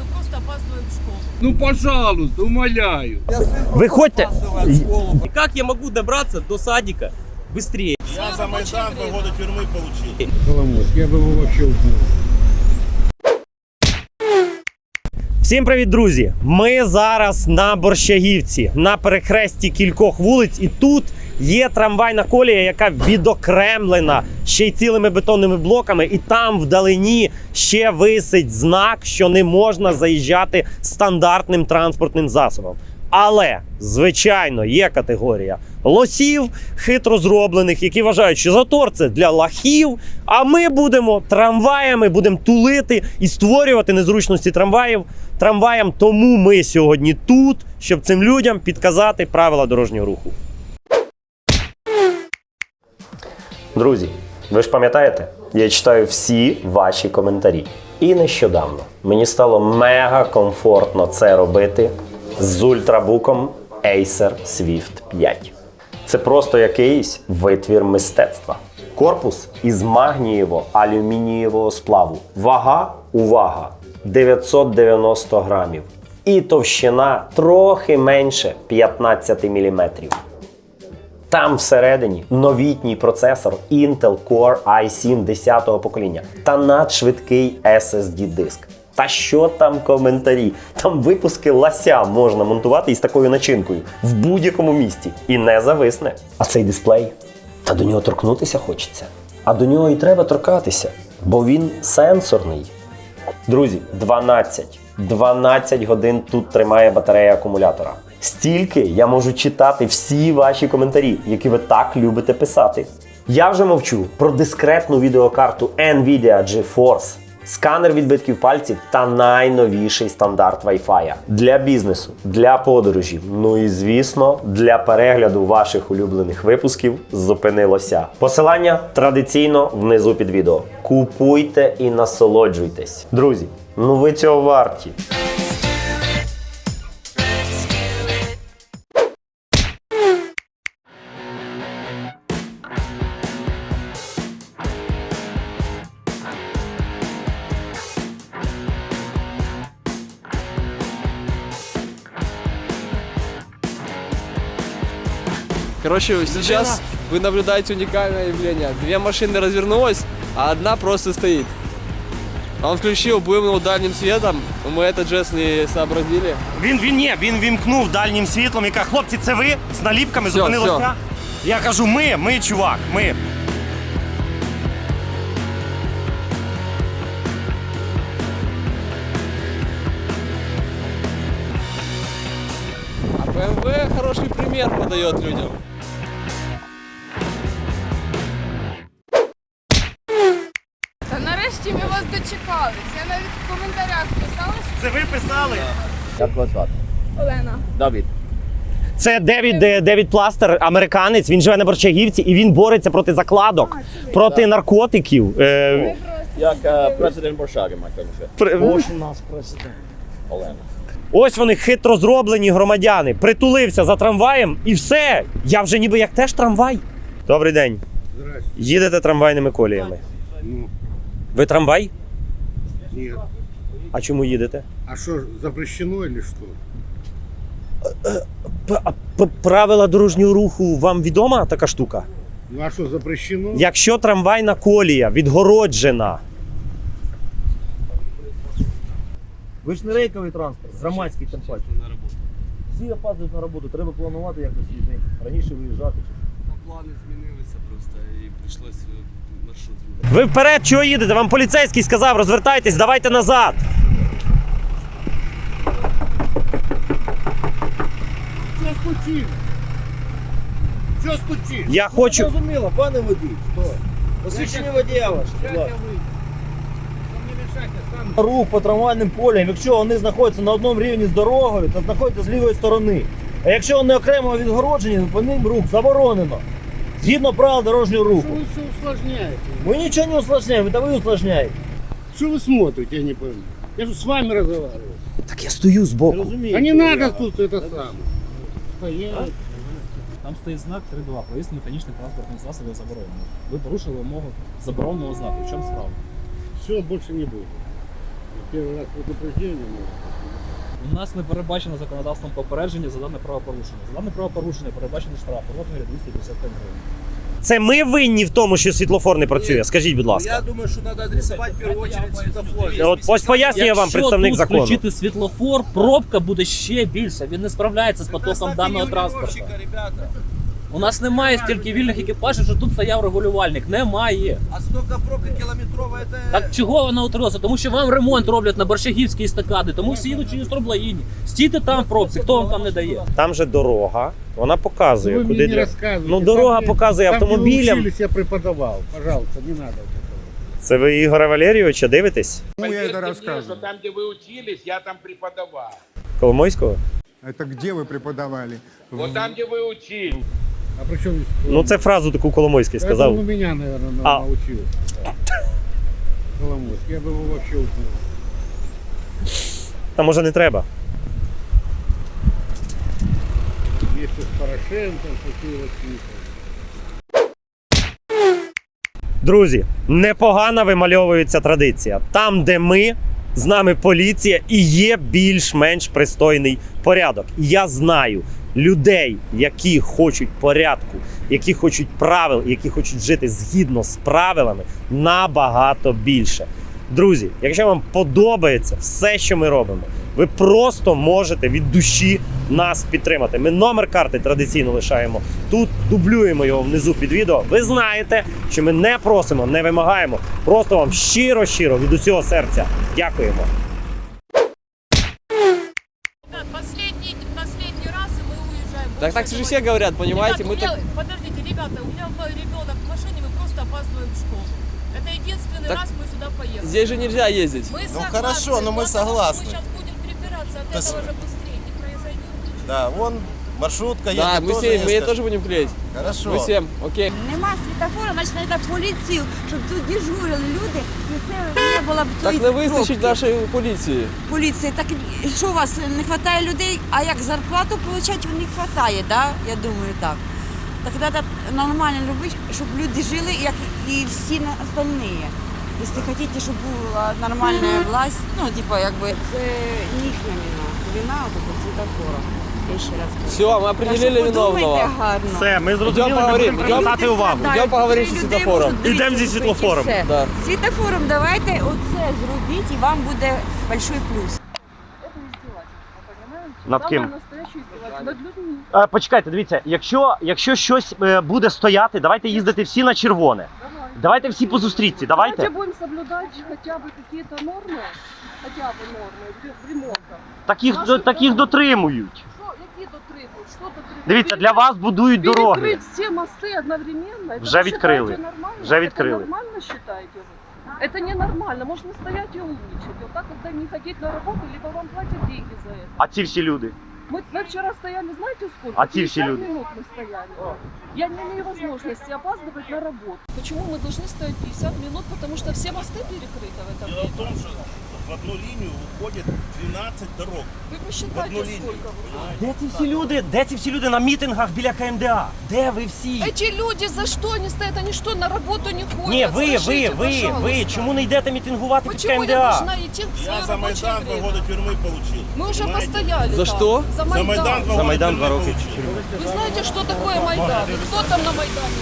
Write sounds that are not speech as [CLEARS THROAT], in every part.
мы просто опаздываем в школу. Ну, пожалуйста, умоляю. Виходьте. И как я могу добраться до садика быстрее? Я за Майдан два года тюрьмы получил. Я бы его вообще убил. Всім привіт, друзі! Ми зараз на Борщагівці, на перехресті кількох вулиць, і тут є трамвайна колія, яка відокремлена ще й цілими бетонними блоками, і там вдалині ще висить знак, що не можна заїжджати стандартним транспортним засобом. Але, звичайно, є категорія лосів хитро зроблених, які вважають, що затор це для лахів. А ми будемо трамваями, будемо тулити і створювати незручності трамваїв трамваям. Тому ми сьогодні тут, щоб цим людям підказати правила дорожнього руху. Друзі, ви ж пам'ятаєте, я читаю всі ваші коментарі. І нещодавно мені стало мега комфортно це робити з ультрабуком Acer Swift 5. Це просто якийсь витвір мистецтва. Корпус із магнієво-алюмінієвого сплаву. Вага, увага, 990 грамів. І товщина трохи менше 15 міліметрів. Там всередині новітній процесор Intel Core i7 10-го покоління та надшвидкий SSD диск. Та що там коментарі? Там випуски лася можна монтувати із такою начинкою в будь-якому місті і не зависне. А цей дисплей? Та до нього торкнутися хочеться. А до нього і треба торкатися, бо він сенсорний. Друзі, 12. 12 годин тут тримає батарея акумулятора. Стільки я можу читати всі ваші коментарі, які ви так любите писати. Я вже мовчу про дискретну відеокарту Nvidia GeForce, сканер відбитків пальців та найновіший стандарт Wi-Fi для бізнесу, для подорожів. Ну і звісно, для перегляду ваших улюблених випусків зупинилося. Посилання традиційно внизу під відео. Купуйте і насолоджуйтесь. Друзі, ну ви цього варті. Короче, сейчас вы наблюдаете уникальное явление. Две машины развернулось, а одна просто стоит. Он включил буем его дальним светом, но мы этот жест не сообразили. Він він ні, він вімкнув дальнім світлом і каже, хлопці, це ви з наліпками Всьо, зупинилося. всьо. Я кажу, ми, ми, чувак, ми. А BMW хороший пример подает людям. Ви писали. Олена. Це Девід, е, Девід Пластер, американець. Він живе на Борчагівці і він бореться проти закладок, проти наркотиків. Е, Як е, президент Боршаги, мать при- Олена. Ось вони хитро зроблені громадяни. Притулився за трамваєм і все. Я вже ніби як теж трамвай. Добрий день. Здрасте. Їдете трамвайними коліями. Ну, Ви трамвай? нет. А чому їдете? А что, запрещено или что? П- п- правила дорожнього руху вам відома така штука? Ну, а что, запрещено? Якщо трамвайна колія відгороджена, Ви ж не рейковий транспорт, громадський тим паче. Всі опаздують на роботу, треба планувати якось свій день. Раніше виїжджати. Плани змінилися просто і прийшлось змінити. Ви вперед чого їдете? Вам поліцейський сказав, розвертайтесь, давайте назад. Что стучишь? Что стучишь? Я хочу. Зрозуміло, пане водій, що? Посвідчення водія ваше. будь ласка. Рух по трамвайним коліям, якщо вони знаходяться на одному рівні з дорогою, то знаходяться з лівої сторони. А якщо вони окремо відгороджені, то по ним рух заборонено. Згідно правил дорожнього руху. Что вы все усложняете? Ми нічого не усложняємо, це ви усложняєте. Что вы смотрите, я не пойму. Я же с вами разговариваю. Так я стою збоку. Розумієте? А не надо тут это самое. Стоять. Там стоїть знак 3.2. Проїзд механічних транспортних засобів заборонено. Ви порушили вимогу забороненого знаку. В чому справа? Все, больше не буду. Первый раз предупреждение. было. У нас не передбачено законодавством попередження за дане правопорушення. За дане правопорушення передбачено штраф у розмірі 255 гривень. Це ми винні в тому, що світлофор не працює. Скажіть, будь ласка. Я думаю, що треба адресувати в первую очередь светофор. От ось пояснює вам Якщо представник тут закону. включити світлофор, пробка буде ще більша. Він не справляється з потоком даного транспорту. ребята. У нас немає стільки вільних екіпажів, що тут стояв регулювальник. Немає. А столько пробка километровая, это... Так чого вона утворилася? Тому що вам ремонт роблять на Борщагівській estакаді, тому всі їдуть через Троблаїні. Стійте там в пробці, хто вам там не дає? Там же дорога, вона показує, Вы мне куди не для... рассказывайте. Ну, дорога Там, где- показує там, где вы автомобілям. учились, я преподавал. Пожалуйста, не надо. вот этого. Це ви Ігоря Валерійовича дивитесь? Кому я это рассказываю? Там, где вы учились, я там преподавал. Коломойського? Это где вы преподавали? Вот там, где вы учились. А при здесь? Ну це фразу таку Коломойський сказав. у меня, наверное, А. научил. Коломойский. Я бы его вообще учил. Та може не треба. Вместе с Порошенко, с Киевом. Друзі, непогано вимальовується традиція. Там, де ми, з нами поліція і є більш-менш пристойний порядок. І Я знаю людей, які хочуть порядку, які хочуть правил, які хочуть жити згідно з правилами, набагато більше. Друзі, якщо вам подобається все, що ми робимо, ви просто можете від душі нас підтримати. Ми номер карти традиційно лишаємо тут, дублюємо його внизу під відео. Ви знаєте, що ми не просимо, не вимагаємо. Просто вам щиро-щиро від усього серця дякуємо. Так так Больше же не все говорят, понимаете? Ребята, Мы у меня- так... Подождите, ребята, у меня ребенок в машине, мы просто опаздываем в школу. Это единственный Так раз мы сюда поехали. Здесь же нельзя ездить. Мы Ну, согласны, хорошо, но мы от того, что согласны. Мы сейчас будем припираться, от То есть- этого же быстрее не произойдет. ничего. Да, вон маршрутка Да, едет, мы тоже все, мы ездят. тоже будем клеить. Хорошо. Мы всем, окей. Нема світофора, значить треба поліцію, щоб тут дежурили люди, і було б Так не вистачить нашої поліції. поліції. Так що у вас не вистачає людей, а як зарплату отримати не вистачає, да? Я думаю, так. Так треба нормально робити, щоб люди жили, як і всі остальні. Якщо хочете, щоб була нормальна власть, ну, типа, якби це їхня вина. Вина от світофора Я ще раз кажу. Все, мы Так определили що подумайте виновного. гарно. Все, ми Идем зрозуміли, ми поговорим, будемо идем привертати увагу. Идем поговорим со Людей светофором. можуть Ідемо зі дивитися, світлофором. і все. Да. Світофором давайте оце зробіть і вам буде большой плюс. Над ким? Е, почекайте, дивіться, якщо, якщо щось е, буде стояти, давайте їздити всі на червоне. Давайте всі по зустрічці, давайте. будем соблюдать хотя бы какие-то нормы, хотя бы нормы ремонта. Таких, до- таких дотримують. Дивіться, для вас будують дороги. Перекрыть все мосты одновременно? Это Вже вы відкрили. считаете нормально? Вже Это відкрили. нормально считаете вы? Это ненормально. Можно стоять и умничать. Вот так, когда не ходить на работу, либо вам платят деньги за это. А ці всі люди. Мы, мы вчера стояли, знаете сколько? А те все 50 люди? минут мы стояли. Я не имею возможности опаздывать на работу. Почему мы должны стоять 50 минут? Потому что все мосты перекрыты в этом Дело в время. том, что в одну линию уходит 12 дорог. Вы В посчитайте, одну линию. сколько вы. Де ці всі люди? Де ці всі люди на мітингах біля КМДА? Де ви всі? Эти люди за что они стоят? Они что, на работу не ходят? Ні, ви, ви, Скажите, ви, ви. пожалуйста. Чому не йдете мітингувати під Почему я КМДА? должна идти в свое Я за рабочее Майдан два время? года тюрьмы получил. Мы уже Понимаете? постояли За там. что? За За Майдан. Майдан два За года Майдан тюрьмы два роки. получил. Вы знаете, что такое Майдан? И кто там на Майдане?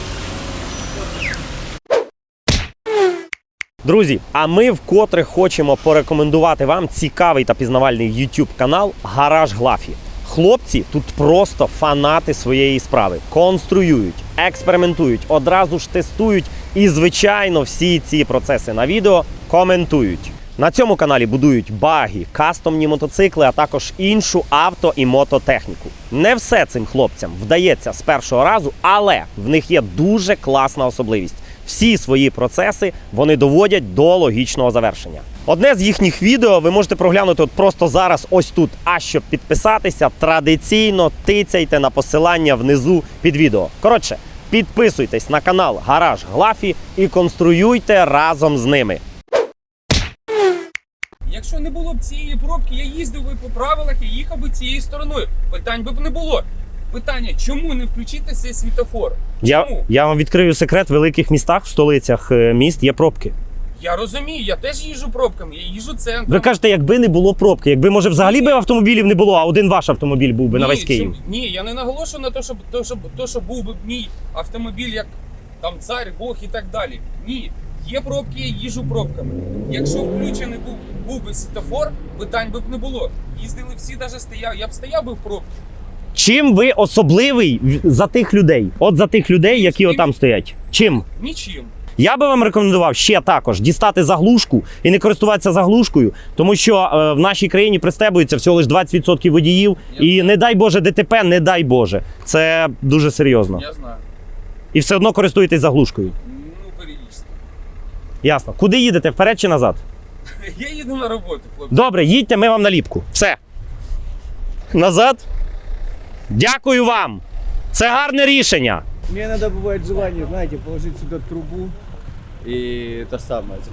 Друзі, а ми вкотре хочемо порекомендувати вам цікавий та пізнавальний YouTube канал Гараж Глафі. Хлопці тут просто фанати своєї справи, конструюють, експериментують, одразу ж тестують і, звичайно, всі ці процеси на відео коментують. На цьому каналі будують баги, кастомні мотоцикли, а також іншу авто і мототехніку. Не все цим хлопцям вдається з першого разу, але в них є дуже класна особливість. Всі свої процеси вони доводять до логічного завершення. Одне з їхніх відео ви можете проглянути от просто зараз, ось тут. А щоб підписатися, традиційно тицяйте на посилання внизу під відео. Коротше, підписуйтесь на канал Гараж Глафі і конструюйте разом з ними. Якщо не було б цієї пробки, я їздив би по правилах і їхав би цією стороною. Питань би не було. Питання, чому не включити цей світофор? Я, Чому? я вам відкрию секрет: в великих містах, в столицях е, міст є пробки. Я розумію, я теж їжджу пробками, я їжджу центром. Ви кажете, якби не було пробки, якби може взагалі би автомобілів не було, а один ваш автомобіль був би на весь Київ. чим- ні, я не наголошую на те, щоб то, щоб то, щоб був би мій автомобіль як там цар, Бог і так далі. Ні. Є пробки, я їжджу пробками. Якщо включений був, був би світофор, питань би б не було. Їздили всі, навіть стояв. Я б стояв би в пробці. Чим ви особливий за тих людей? От за тих людей, які отам стоять. Чим? Нічим. Я би вам рекомендував ще також дістати заглушку і не користуватися заглушкою, тому що е, в нашій країні пристебується всього лише 20% водіїв. І не дай Боже ДТП, не дай Боже. Це дуже серйозно. Я знаю. І все одно користуєтесь заглушкою. Ну, періодично. Ясно. Куди їдете? Вперед чи назад? [LAUGHS] Я їду на роботу, хлопці. Добре, їдьте, ми вам наліпку. Все. Назад. Дякую вам. Це гарне рішення. Мне иногда бывает желание, знаете, положить сюда трубу и это самое, с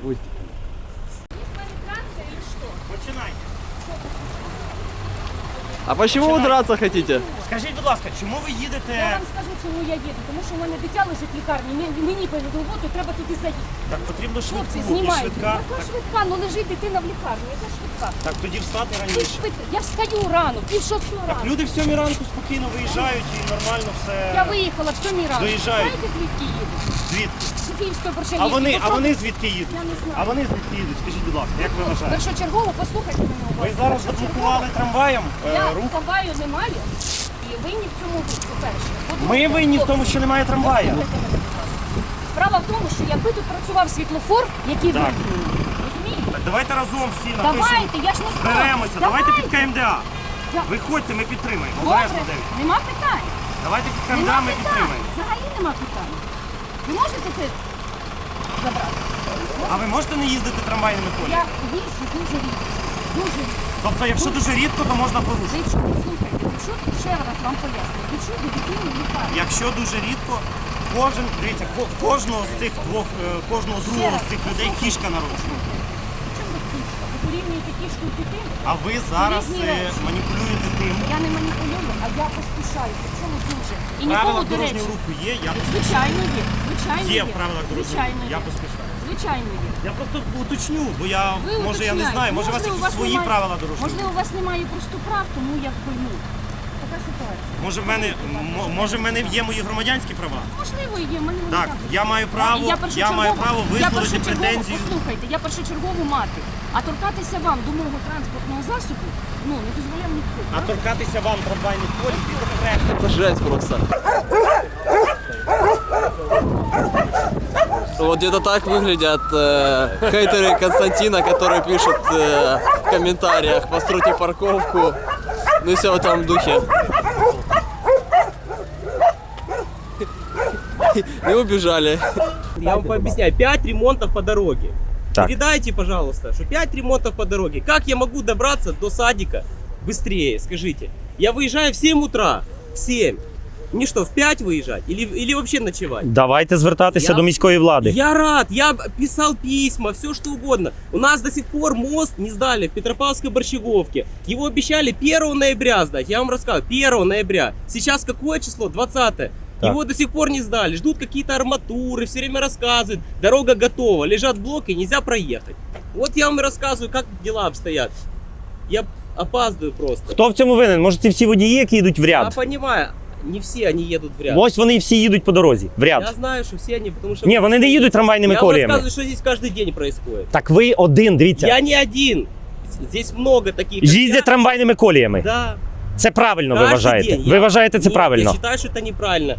А почему вы драться хотите? Скажіть, будь ласка, чому ви їдете? Я вам скажу, чому я їду. Тому що в мене дитя лежить в лікарні. Мені- Мені роботу треба туди заїхати. Так потрібно Хлопці, швидку, і знімають. швидка. Яка швидка? Ну лежить дитина в лікарні. Яка швидка? Так тоді встати Ти раніше. швидко. Я встаю рано, пів шостого Так рано. люди в сьомій ранку спокійно виїжджають і нормально все. Я виїхала в сьомій ранку. Доїжджають. Знаєте, звідки їду? Звідки? Київської А вони, а вони звідки їдуть? Я не знаю. А вони звідки їдуть? Скажіть, будь ласка, як ви вважаєте? Якщо чергово, послухайте мене уважно. Ви зараз заблокували трамваєм е, Я рух. трамваю немає. І винні в цьому ви, по-перше. По-друге, Ми винні в тому, що немає трамвая. послухайте мене, будь ласка. Справа в тому, що якби тут працював світлофор, який Так. вимкнений, розумієте? Давайте разом всі напишемо. Давайте, я ж не знаю. Зберемося, давайте під КМДА. Я- Виходьте, ми підтримаємо. Добре, Обережно, Девід. нема питань. Давайте під Нема КМДА ми питань. підтримаємо. Взагалі нема питань. Ви можете це забрати? А ви можете не їздити трамвайними Я коліями? їжджу дуже рідко. Дуже рідко. Тобто, якщо дуже рідко, то можна порушити. Чули, слухайте, чули, ще раз вам поясню. Ви чули дитину в лікарні. Якщо дуже рідко, кожен, дивіться, ко- кожного з цих двох, е, кожного другого з цих людей кішка народжена. Чому ви кішка? Ви порівнюєте кішку і дитину? А ви зараз е, маніпулюєте тим. Я не маніпулюю, а я поспішаю. Дуже. І Правила нікому, до речі, дорожнього руху є, я поспішаю. звичайно є. Звичайно Є в правилах дорожнього Звичайно руху, я поспішаю. Звичайно є. Я просто уточню, бо я, Ви може, я не знаю, може у вас Можливо, якісь свої немає- правила дорожнього руху. Можливо, у вас немає просто прав, тому якби ну. Така ситуація. Може, в мене, м- може, в мене є мої громадянські права? Можливо, є. Мене Так, немає. я маю право, Я я, першочергово- маю право висловити першочергово- претензію. Послухайте, я першочергово мати. А торкатися вам до мого транспортного засобу, ну, не дозволяв ніхто. А торкатися вам трамвайних колій відкрепити. Это жесть просто. Вот где-то так выглядят э, хейтеры Константина, которые пишут э, в комментариях «Постройте парковку». Ну и все в этом духе. И убежали. Я вам пообъясняю. 5 ремонтов по дороге. Так. Передайте, пожалуйста, что 5 ремонтов по дороге. Как я могу добраться до садика быстрее, скажите? Я выезжаю в 7 утра. В 7. Мне что, в 5 выезжать? Или, или вообще ночевать? Давайте звертатися Я- до міської влади. Я рад, я писал письма, все что угодно. У нас до сих пор мост не сдали в Петропавловской Борщеговке. Его обещали 1 ноября сдать, я вам рассказывал, 1 ноября. Сейчас какое число? 20 Его до сих пор не сдали, ждут какие-то арматуры, все время рассказывают, дорога готова, лежат блоки, нельзя проехать. Вот я вам и рассказываю, как дела обстоят. Я опаздываю просто. Хто в цьому винен? Може, ці всі водії, які йдуть в Я ряд? понимаю, не все они едут в ряд. Ось вони і всі їдуть по дорозі, в Я ряд. знаю, что все они, потому что... Ні, вони не їдуть трамвайними Я вам коліями. рассказываю, что здесь каждый день происходит. Так ви один, дивіться. Я не один. Здесь много таких. как Їздять я. трамвайними коліями. Да. Це правильно ви Каждый вважаєте. день. Ви Я- вважаєте це Нет, правильно. Я считаю, что это неправильно.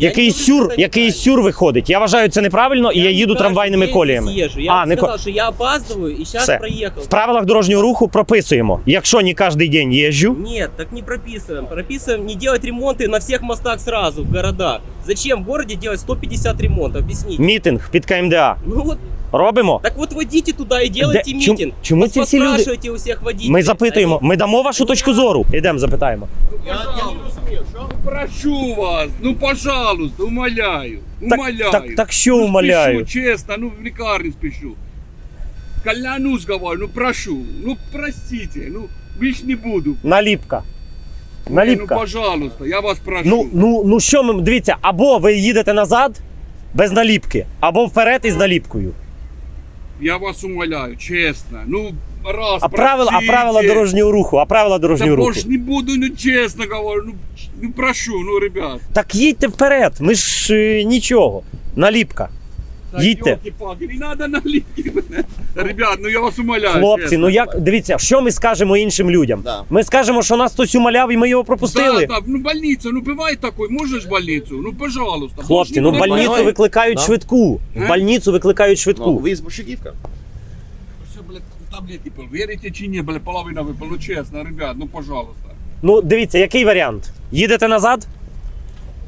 Я Який не говорю, сюр, что это який неправильно. сюр виходить. Я вважаю це неправильно і я не їду каждый трамвайними день коліями. здесь езжу. Я А, вам не ко- сказал, что я опаздываю и сейчас Все. проехал. В правилах дорожнього руху прописуємо. Якщо не кожен день їжджу, Нет, так не прописываем. Прописываем не делать ремонты на всех мостах сразу в городах. Зачем в городе делать 150 ремонтов? Объясните. мітинг під КМДА. Ну вот, Робимо. так вот водите туда и делайте Де- чому- ці всі люди- Спрашивайте у всех водителей. Ми запитуємо, ми дамо вашу точку зору. Ідемо, запитаємо. Прошу вас, ну пожалуйста, умоляю. Так, Умоляю. так, так що умоляю? Спешу, честно, ну в лікарню спешу. Клянусь, говорю, ну прошу, ну простите, ну більш не буду. Наліпка. Наліпка. Ну, пожалуйста, я вас прошу. Ну, ну, ну що ми, дивіться, або ви їдете назад без наліпки, або вперед із наліпкою. Я вас умоляю, чесно. Ну, раз, А правила, а правила дорожнього руху, а правила Да дорожнього руху. больше не буду, ну честно говорю, ну, ну прошу, ну, ребят. Так їдьте вперед, ми ж е, нічого. Наліпка. Да Їдьте. ёлки-палки, не надо. Ребят, ну я вас умоляю. Хлопці, чесно. ну як дивіться, що ми скажемо іншим людям? Ми скажемо, що нас хтось умоляв і ми його пропустили. Да, да, ну больница, ну бывает такой, можешь в больницу? Ну пожалуйста. Хлопці, ну в больницю викликають Да. швидку. В Е? больницю викликають швидку. Ви з Борщагівка? Все, блядь, таблетки пил. Верите чи ні, блядь, половина випил. Ну чесно, ребят, ну пожалуйста. Ну, дивіться, який варіант? Їдете назад?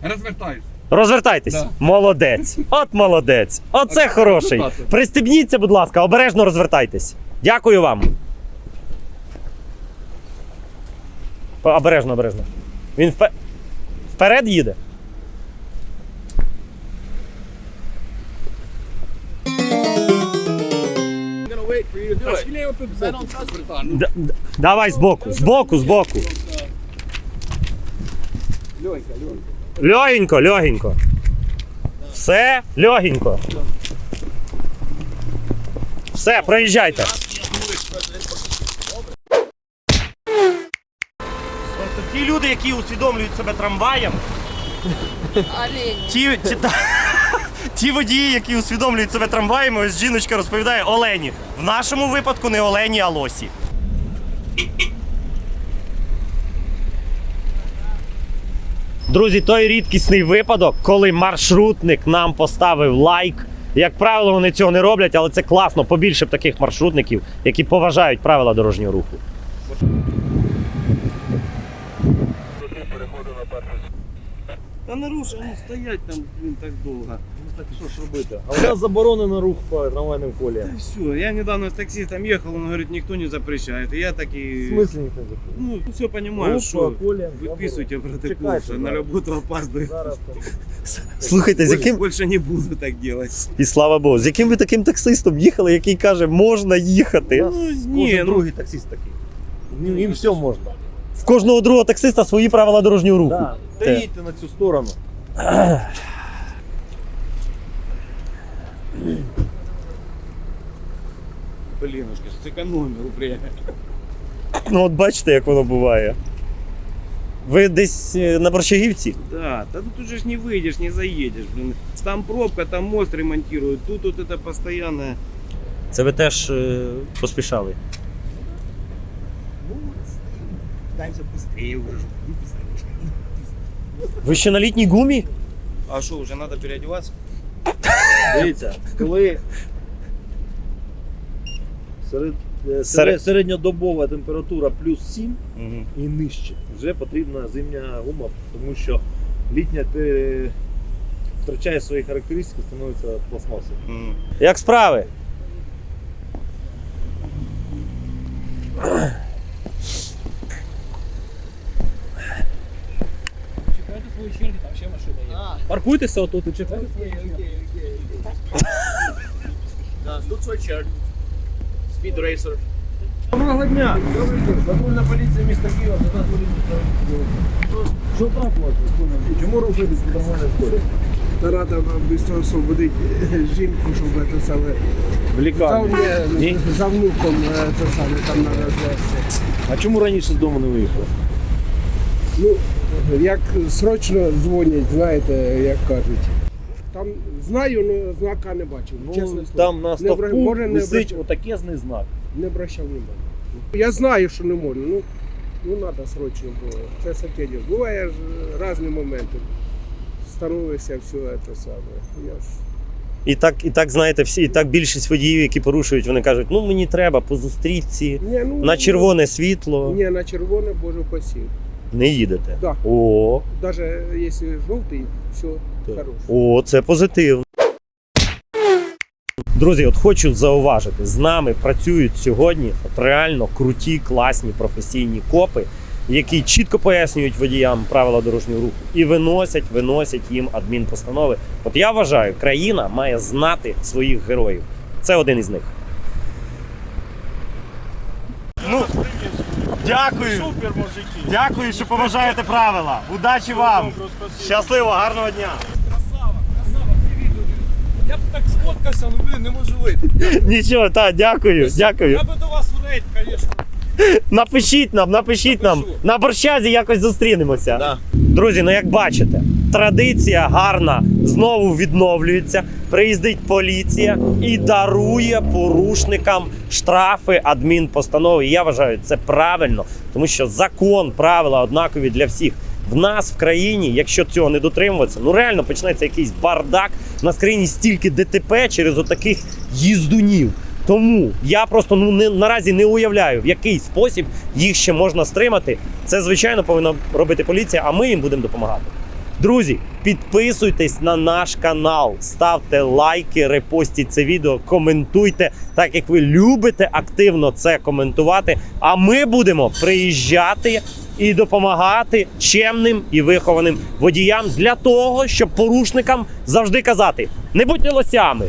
Розвертаюсь. Розвертайтесь. Да. Молодець. От молодець. Оце А хороший. це? Пристебніться, будь ласка, обережно розвертайтесь. Дякую вам. Обережно, обережно. Він впе... вперед їде. Д- д- Давай збоку, збоку, збоку. Легенько, легенько. Все, легенько. Все, проїжджайте. Просто ті люди, які усвідомлюють себе трамваєм, ті, ті, та- [LAUGHS] ті водії, які усвідомлюють себе трамваєм, ось жіночка розповідає Олені. В нашому випадку не Олені, а Лосі. Друзі, той рідкісний випадок, коли маршрутник нам поставив лайк. Як правило, вони цього не роблять, але це класно. Побільше б таких маршрутників, які поважають правила дорожнього руху. Та не руш, ну стоять там, блін, так довго Ну так що ж робити? А у нас заборонено рух по трамвайним коліям. Все, я недавно с таксистом ехал, он говорит, никто не запрещает. И я так и... В смысле ніхто не запрещає? Ну, все понимаю, Рух что по коліям выписывайте протокол, Чекайте, что да. на работу опаздываю. Зараз там. [LAUGHS] Слухайте, з Больше, яким больше не буду так делать. і слава Богу, з яким ви таким таксистом їхали, який каже, можна їхати. У нас ні, кожен ну- другий таксист такий. Їм, їм все можна. В кожного другого таксиста свої правила дорожнього руху. Да. Та Те. їдьте на цю сторону. [CLEARS THROAT] Блинушка, сэкономил, блядь. Ну от бачите, як воно буває. Ви десь е, на Борщагівці? Да, да ну тут же ж не выйдешь, не заедешь, блин. Там пробка, там мост ремонтируют, тут вот это постоянное. Це ви теж е, поспішали. Дальше быстрее уже. Ви ще на літній гумі? А что, уже надо переодеваться? [LAUGHS] Дивіться, коли серед, е, Серед- серед- середньодобова температура плюс 7 Угу. і нижче, вже потрібна зимня гума, тому що літня е, втрачає свої характеристики, становиться пластмасою. Як справи? Чекайте свої черги, там ще машина є. Паркуйтеся отут і чекайте черги. Доброго дня! Добрий день! Патрульна поліція міста Києва, за нас Що так вас? Чому по нормальній скорі? Та рада швидко освободити жінку, щоб це саме В лікарні. За внуком е, це саме там треба звести. А чому раніше з дому не виїхали? Ну, як срочно дзвонять, знаєте, як кажуть. Там знаю, але знака не бачив. Ну, чесно там на Не стовпу обра- може, не висить обращав- отакезний знак. Не обращав уваги. Я знаю, що не можна. Ну, ну треба срочно було. Це сатєдів. Буває різні моменти. Становишся все це саме. Я ж І так, і так знаєте, всі, і так більшість водіїв, які порушують, вони кажуть, ну мені треба по зустрічці, Ні, ну, на червоне світло. Ні, на червоне, боже посів. Не їдете. Да. О, Даже якщо жовтий, все хорошо. о, це позитивно. Друзі, от хочу зауважити, з нами працюють сьогодні от реально круті, класні професійні копи, які чітко пояснюють водіям правила дорожнього руху і виносять, виносять їм адмінпостанови. От я вважаю, країна має знати своїх героїв. Це один із них. Ну, дякую. Супер, мужики. Дякую, що поважаєте правила. Удачі вам! Щасливо, гарного дня! Красава, красава, всі відео. Я б так сфоткався, ну блін, не можу вийти. [LAUGHS] Нічого, так, дякую, дякую. Я би до вас в рейд, звісно. Напишіть нам, напишіть нам. На борщазі якось зустрінемося. Друзі, ну як бачите, традиція гарна знову відновлюється. Приїздить поліція і дарує порушникам штрафи, адмінпостанови. Я вважаю, це правильно, тому що закон, правила однакові для всіх. В нас в країні, якщо цього не дотримуватися, ну реально почнеться якийсь бардак. У нас країні стільки ДТП через отаких їздунів. Тому я просто ну не наразі не уявляю, в який спосіб їх ще можна стримати. Це звичайно повинна робити поліція, а ми їм будемо допомагати. Друзі, підписуйтесь на наш канал, ставте лайки, репостіть це відео, коментуйте, так як ви любите активно це коментувати. А ми будемо приїжджати і допомагати чемним і вихованим водіям для того, щоб порушникам завжди казати: не будьте лосями,